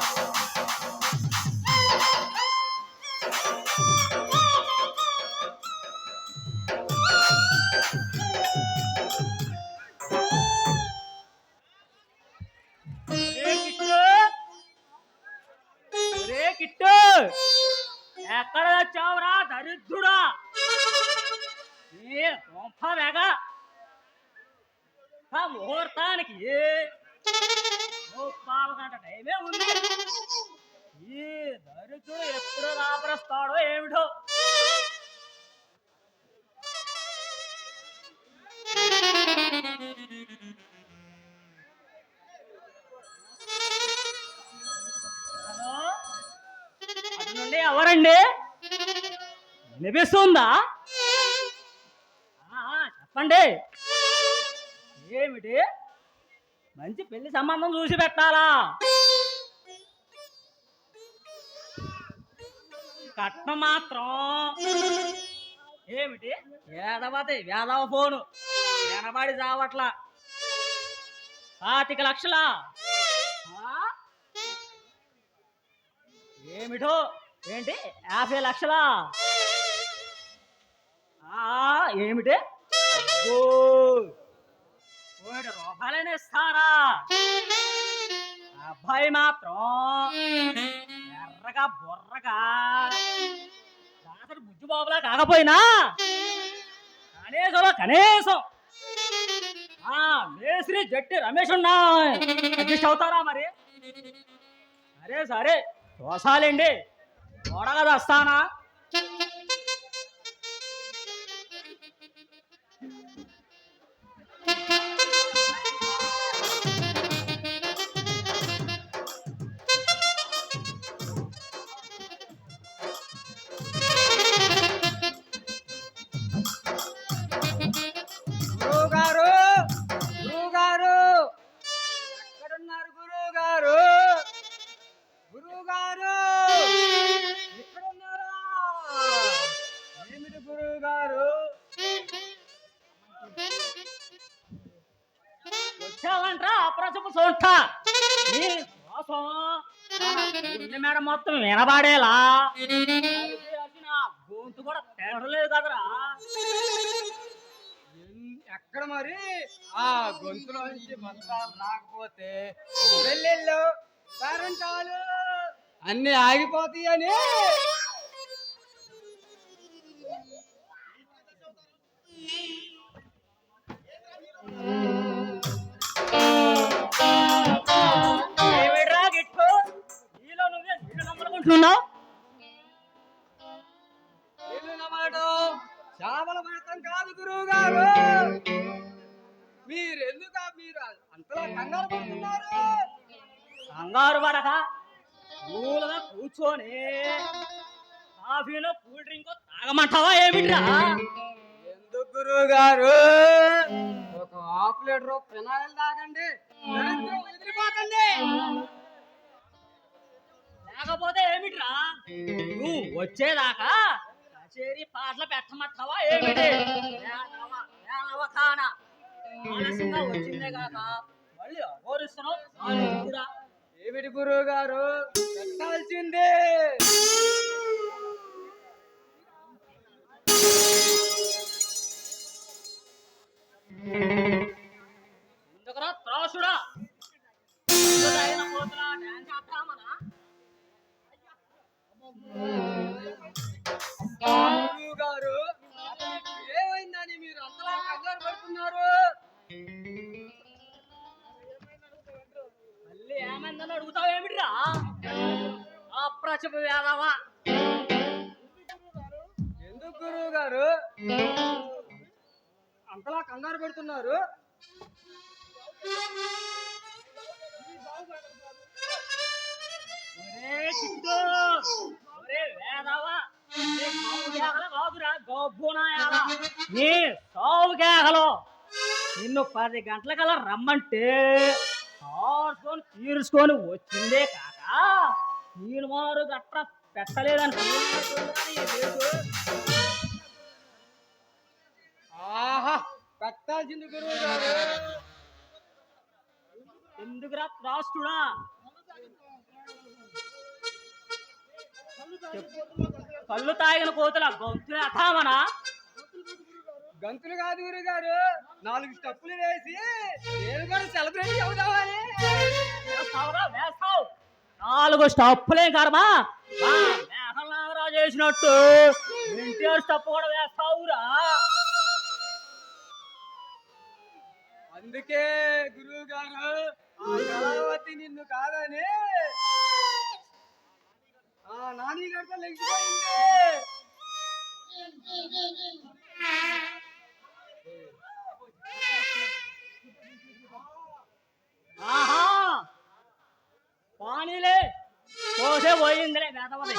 stuff. ఈ దరిద్రుడు ఎప్పుడు రాపరస్తాడో ఏమిటో? హలో? అటు నుండి ఎవరండి? వినిపిస్తుందా? చెప్పండి. ఏమిటి? మంచి పెళ్ళి సంబంధం చూసి పెట్టాలా? కట్నం మాత్రం. ఏమిటి? వేదవతి వేదవ ఫోను. వినబడి చావట్లా. పాతిక లక్షలా? ఏమిటో? ఏంటి? యాభై లక్షలా? ఆ, ఏమిటి? కోటి రూపాయలనే ఇస్తారా? అబ్బాయి మాత్రం. ఎర్రగా బొర్రగా. దాసరి బుజ్జిబాబులా కాకపోయినా కనీసం కనీసం. ఆ మేస్త్రి జట్టి రమేష్ ఉన్నా. అడ్జస్ట్ అవుతారా మరి? సరే సరే. దోసాలండి. చూడగా దస్తానా వినబడేలా? గొంతు కూడా తేడలేదు కదరా ఎక్కడ మరి? ఆ గొంతులో నుంచి మంత్రాలు రాకపోతే పెళ్ళిళ్ళు పేరంటాలు అన్ని ఆగిపోతాయని. ఏమిడ్రా నమ్మటం చేపల కాదు గురువు గారు మీరు ఎందుకు మీరు అంతలా కంగారు పడుతున్నారు? కంగారు పడక. కూలుగా కూర్చొని కాఫీలో కూల్ డ్రింక్ తాగమంటావా ఏమిట్రా? ఎందుకు గురువు గారు ఒక హాఫ్ లీటర్ ఫినాయిల్ తాగండి. లేకపోతే ఏమిట్రా? నువ్వు వచ్చేదాకా కచేరీ పాటలు పెట్టమంటావా ఏమిటి? ఏనవ, ఏనవ కాన. ఆలస్యంగా వచ్చిందే కాక మళ్ళీ అఘోరిస్తున్నావు. కూడా. ఏమిటి గురువు గారు పెట్టాల్సిందే. ఎందుకురా త్రాసుడా? డాన్స్ ఆడతామనా గురువు గారు ఏమైందని మీరు అంతలా కంగారు పడుతున్నారు? మళ్ళీ ఏమైందని అడుగుతావు ఏమిట్రా? ఎందుకు గురువు గారు అంతలా కంగారు పెడుతున్నారు? చిట్టు! నీ సావు కేకలు నిన్ను పది గంటలకల్లా రమ్మంటే కాసుకొని తీర్చుకొని వచ్చిందే కాక నేను మారు గట్ర పెట్టలేదని ఆహా పెట్టాల్సింది గురువు గారు. ఎందుకురా రాష్ట్రుడా కళ్ళు తాగిన కోతుల గొంతు అథామనా? గంతులు కాదు గురువు గారు. నాలుగు స్టెప్పులు వేసి నేను కూడా సెలబ్రేట్ అవుదామని వేస్తావు. నాలుగు స్టప్పులే కర్మా. నాగరాజు చేసినట్టు. ఎన్టీఆర్ స్టప్ కూడా వేస్తావురా. అందుకే గురువు గారు నిన్ను కాదని ఆ నాని గారితో లెగిసిపోయింది ఆహా పానీలే పోసే పోయిందిలే వేదవది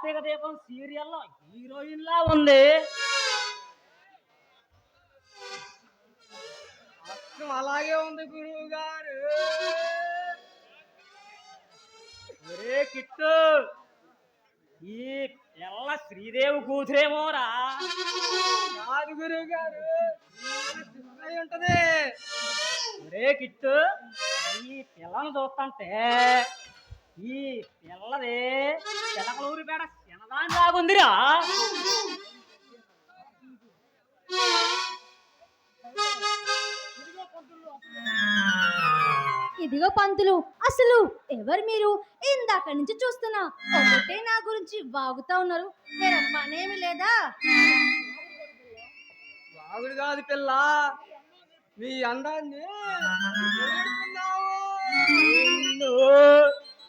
కార్తీక దీపం సీరియల్లో హీరోయిన్ లా ఉంది అలాగే ఉంది గురువు గారు ఒరే కిట్టు ఈ పిల్ల శ్రీదేవి కూతురేమోరా? కాదు గురువు గారు ఉంటది. ఒరే కిట్టు ఈ పిల్లను చూస్తుంటే ఈ పిల్లది చిలకలూరి పేడ చిన్నదాని లాగుందిరా. ఇదిగో పంతులు అసలు ఎవరు మీరు? ఇందాక నుంచి చూస్తున్నా ఒకటే నా గురించి వాగుతా ఉన్నారు. నేను పనేమి లేదా? బాగుడు కాదు పిల్ల. మీ అందాన్ని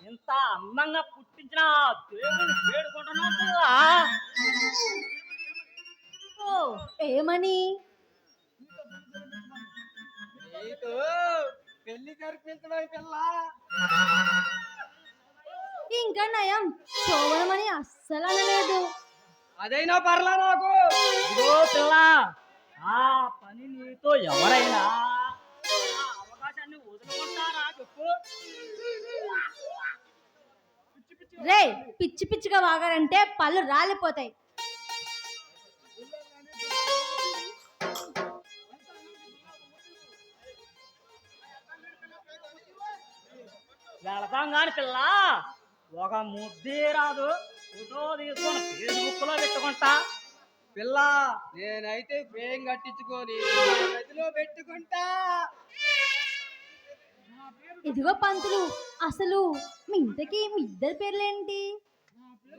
ఇంత అందంగా పుట్టించిన దేవుని. ఓ ఏమని? పెళ్ళి జరిపించడం పిల్ల ఇంకా నయం శోభనమని అస్సలు అనలేదు. అదైనా పర్లా నాకు? పిల్ల ఆ పని నీతో ఎవరైనా అవకాశాన్ని వదులుకుంటారా చెప్పు? రే పిచ్చి పిచ్చిగా వాగారంటే పళ్ళు రాలిపోతాయి. వెళతాం కాని పిల్ల ఒక ముద్దే రాదు. ఫోటో తీసుకొని ఫేస్బుక్లో పెట్టుకుంటా. పిల్ల నేనైతే ఫ్రేమ్ కట్టించుకొని గదిలో పెట్టుకుంటా. ఇదిగో పంతులు అసలు మీ ఇంతకీ మీ ఇద్దరి పేర్లేంటి?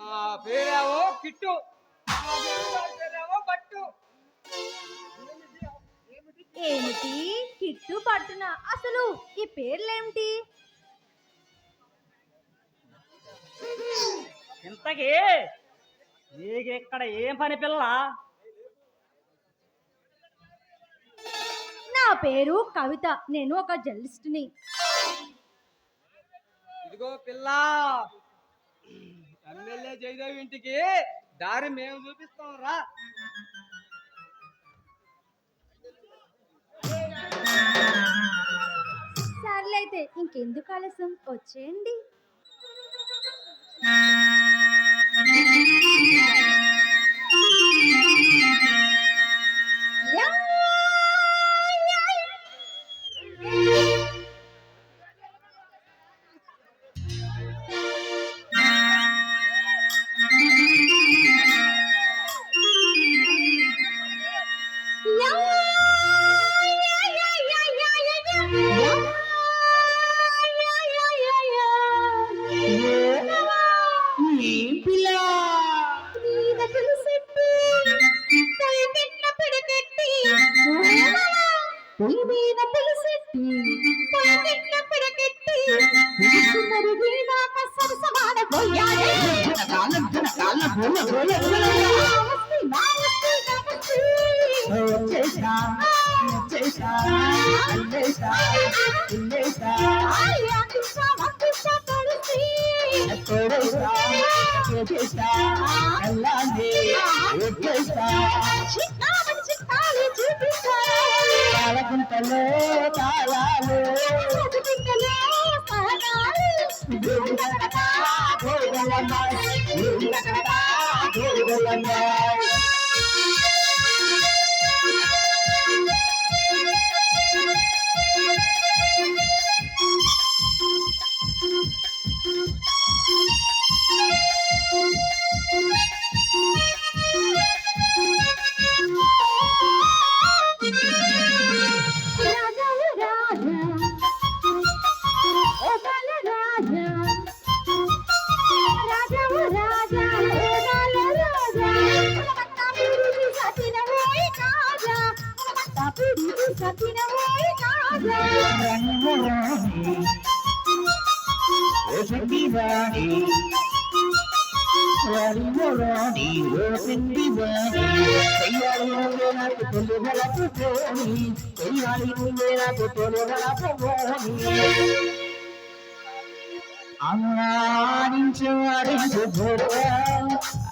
నా పేరేమో కిట్టు. నా గురువుగారి పేరేమో బట్టు ఏమిటి? కిట్టు పట్టున. అసలు ఈ పేర్లేమిటి? ఇంతకీ నీకు ఇక్కడ ఏం పని పిల్ల? నా పేరు కవిత. నేను ఒక జర్నలిస్ట్ని. ఇదిగో పిల్ల. ఎమ్మెల్యే జయదేవ్ ఇంటికి దారి మేము చూపిస్తాం రా. సర్లే అయితే ఇంకెందుకు ఆలస్యం? వచ్చేయండి. పిల్ల. పొయ్యి మీద పులిసెట్టి పొయ్యిట్ల పిడకెట్టి పులిసినరిగి నాక సరసమాడ పోయాలి జనకాలం జనకాలం గోల గోల గోల వచ్చేసా వచ్చేసా వచ్చేసా వచ్చేసా ఆయా కిసా వకిసా తొలసి తొలసా వచ్చేసా తాళకుంటలో తాళాలు గోగలమ్మ గోగలమ్మ రంగురాణి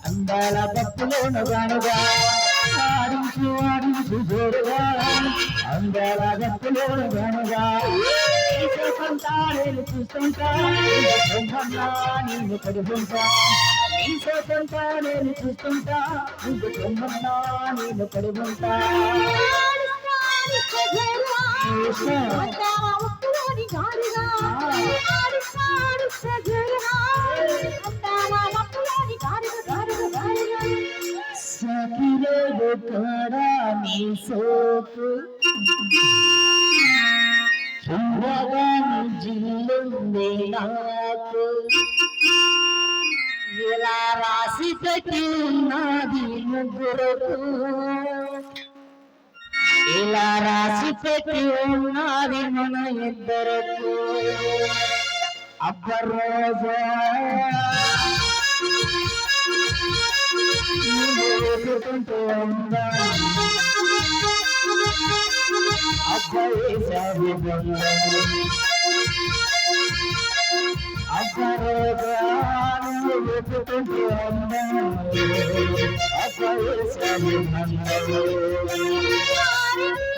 అందాల పప్పులోన గానుగా ఆడించు ఆడించు జోరుగా అందాల పప్పులోన గానుగా చూస్తుంటా చూస్తుంటా నిన్ను కడుగుంటా నీ చూస్తుంటా నేను చూస్తుంటా. నువ్వు బ్రహ్మన్నా నేను కడుగుంటా సఖిలో కాడా నీ సోకు. చూడగాని జిల్లుంది నాకు. ఇలా రాసి పెట్టి ఉన్నది ముగ్గురకు ఇలా రాసి పెట్టి ఉన్నది మన ఇద్దరకు అబ్బ రోజా నువ్వు ఎదుగుతుంటే ఉందా అబ్బాయి సాగు Thank you.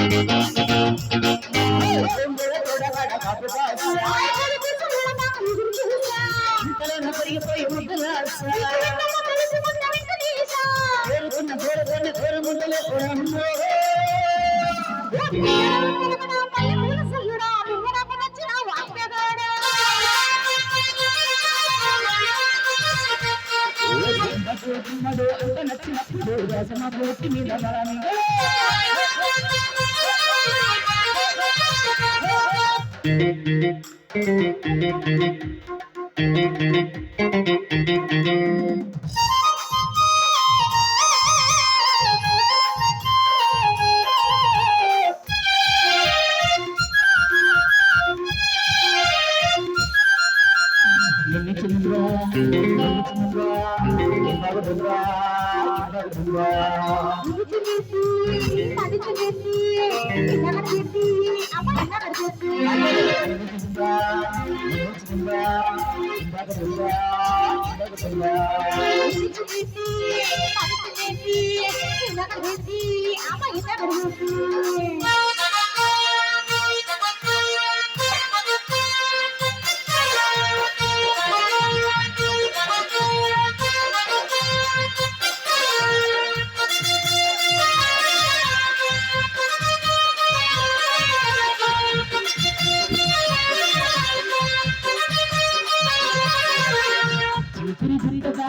Thank you. ये भी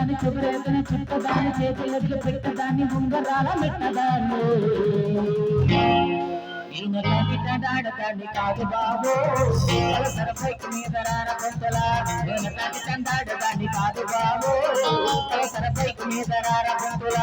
చుట్టదాని చిట్ట చుట్టదాని చేతులకి పెట్టదాన్ని ఉంగరాల మెట్టదాన్ని ఈయన కాదు బాబు. అలసర పైకి మీద రాన కొంతల ఈయన తండ్రి కాదు బాబు. అలసర పైకి మీద రాన కొంతల